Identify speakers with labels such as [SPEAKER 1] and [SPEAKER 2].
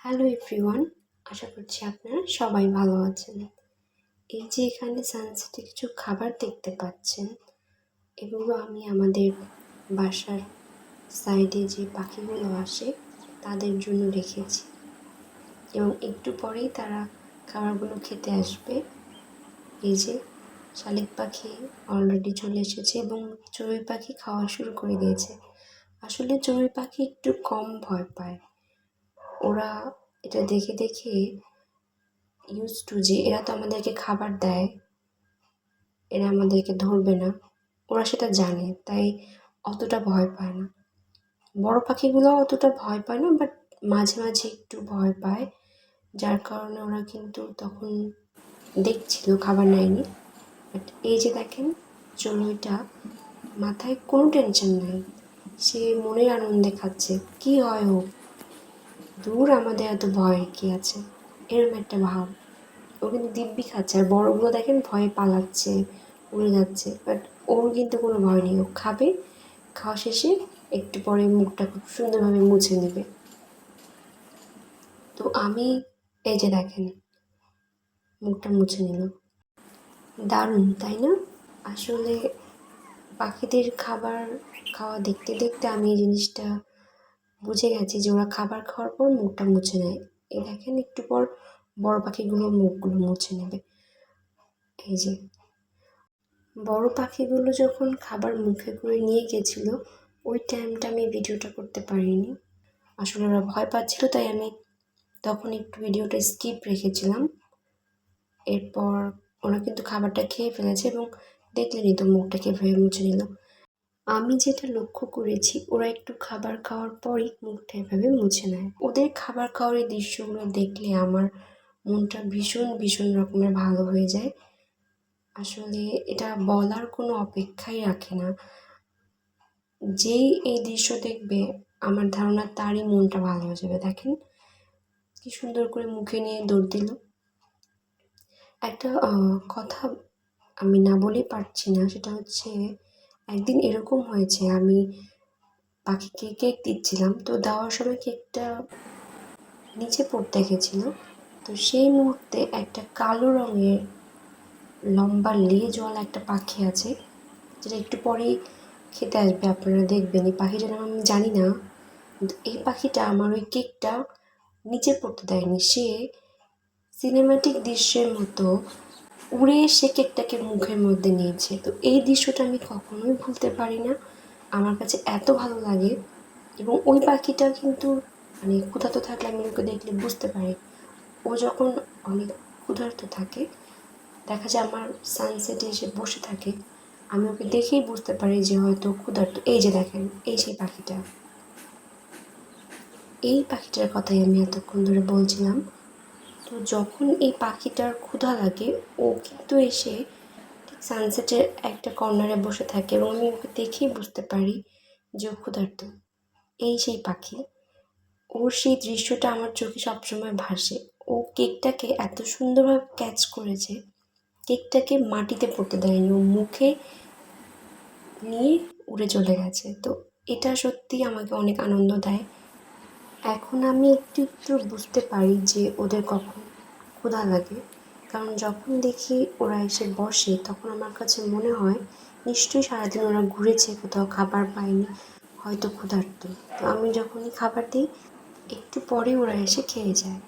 [SPEAKER 1] Hello everyone আশা করছি আপনারা সবাই ভালো আছেন। এই যে এখানে সানসেটে কিছু খাবার দেখতে পাচ্ছেন এগুলো আমি আমাদের বাসার সাইডে যে পাখিগুলো আসে, তাদের জন্য রেখেছি। এবং একটু পরেই তারা খাবারগুলো খেতে আসবে। এই যে শালিক পাখি অলরেডি চলে এসেছে এবং চড়ুই পাখি খাওয়া শুরু করে দিয়েছে। আসলে চড়ুই পাখি একটু কম ভয় পায়। ওরা এটা দেখে দেখে ইউজ টু যে এরা তো আমাদেরকে খাবার দেয়, এরা আমাদেরকে ধরবে না, ওরা সেটা জানে, তাই অতটা ভয় পায় না। বড় পাখিগুলো অতটা ভয় পায় না বাট মাঝে মাঝে একটু ভয় পায়, যার কারণে ওরা কিন্তু তখন দেখছিল, খাবার নেয়নি। বাট এই যে দেখেন, চড়ুইটা মাথায় কোনো টেনশন নাই, সে মনের আনন্দে খাচ্ছে, কি হয় হোক। দূর আমাদের এত ভয় কি আছে? এরকম একটা ভাব। ও কিন্তু দিব্যি খাচ্ছে, আর বড়গুলো দেখেন ভয়ে পালাচ্ছে, উড়ে যাচ্ছে। বাট ওর কিন্তু কোনো ভয় নেই। ও খাবে, খাওয়া শেষে একটু পরে মুখটা খুব সুন্দরভাবে মুছে নেবে। তো আমি এই যে দেখেন, মুখটা মুছে নিল দারুণ, তাই না? আসলে পাখিদের খাবার খাওয়া দেখতে দেখতে আমি এই জিনিসটা বুঝে গেছি যে ওরা খাবার খাওয়ার পর মুখটা মুছে নেয়। এই দেখেন একটু পর বড় পাখিগুলো মুখগুলো মুছে নেবে। এই যে বড় পাখিগুলো যখন খাবার মুখে করে নিয়ে গেছিল, ওই টাইমটা আমি ভিডিওটা করতে পারিনি। আসলে ওরা ভয় পাচ্ছিল, তাই আমি তখন একটু ভিডিওটা স্কিপ রেখেছিলাম। এরপর ওরা কিন্তু খাবারটা খেয়ে ফেলেছে এবং দেখলেনি তো মুখটা কীভাবে মুছে নিল। আমি যেটা লক্ষ্য করেছি, ওরা একটু খাবার খাওয়ার পরই মুখটা এভাবে মুছে নেয়। ওদের খাবার খাওয়ার এই দৃশ্যগুলো দেখলে আমার মনটা ভীষণ ভীষণ রকমের ভালো হয়ে যায়। আসলে এটা বলার কোনো অপেক্ষাই রাখে না। যেই এই দৃশ্য দেখবে, আমার ধারণা তারই মনটা ভালো হয়ে যাবে। দেখেন, কি সুন্দর করে মুখে নিয়ে দৌড় দিল। একটা কথা আমি না বলেই পারছি না, সেটা হচ্ছে একদিন এরকম হয়েছে, আমি পাখিকে কেক দিচ্ছিলাম। তো দেওয়ার সময় কেকটা নিচে পড়তে গেছিল। তো সেই মুহূর্তে একটা কালো রঙের লম্বা লেজওয়ালা একটা পাখি আছে, যেটা একটু পরেই খেতে আসবে, আপনারা দেখবেন। এই পাখিটার নাম আমি জানি না এই পাখিটা আমার ওই কেকটা নিচে পড়তে দেয়নি। সে সিনেমাটিক দৃশ্যের মতো উড়ে এসে কেকটাকে মুখের মধ্যে নিয়েছে। তো এই দৃশ্যটা আমি কখনোই ভুলতে পারি না। আমার কাছে এত ভালো লাগে এবং ওই পাখিটা কিন্তু মানে ক্ষুধার্ত থাকলে আমি ওকে দেখলে বুঝতে পারি। ও যখন অনেক ক্ষুধার্ত থাকে, দেখা যায় আমার সানসেটে এসে বসে থাকে, আমি ওকে দেখেই বুঝতে পারি যে হয়তো ক্ষুধার্ত। এই যে দেখেন, এই সেই পাখিটা। এই পাখিটার কথাই আমি এতক্ষণ ধরে বলছিলাম। তো যখন এই পাখিটার ক্ষুধা লাগে, ও কিন্তু এসে ঠিক সানসেটের একটা কর্নারে বসে থাকে এবং আমি ওকে দেখেই বুঝতে পারি যে ও ক্ষুধার্ত। এই সেই পাখি। ওর সেই দৃশ্যটা আমার চোখে সবসময় ভাসে। ও কেকটাকে এত সুন্দরভাবে ক্যাচ করেছে, কেকটাকে মাটিতে পড়তে দেয়নি, ও মুখে নিয়ে উড়ে চলে গেছে। তো এটা সত্যি আমাকে অনেক আনন্দ দেয়। এখন আমি একটু একটু বুঝতে পারি যে ওদের কখন ক্ষুধা লাগে। কারণ যখন দেখি ওরা এসে বসে, তখন আমার কাছে মনে হয় নিশ্চয়ই সারাদিন ওরা ঘুরেছে, কোথাও খাবার পায়নি, হয়তো ক্ষুধার্ত। তো আমি যখনই খাবার দিই, একটু পরে ওরা এসে খেয়ে যায়।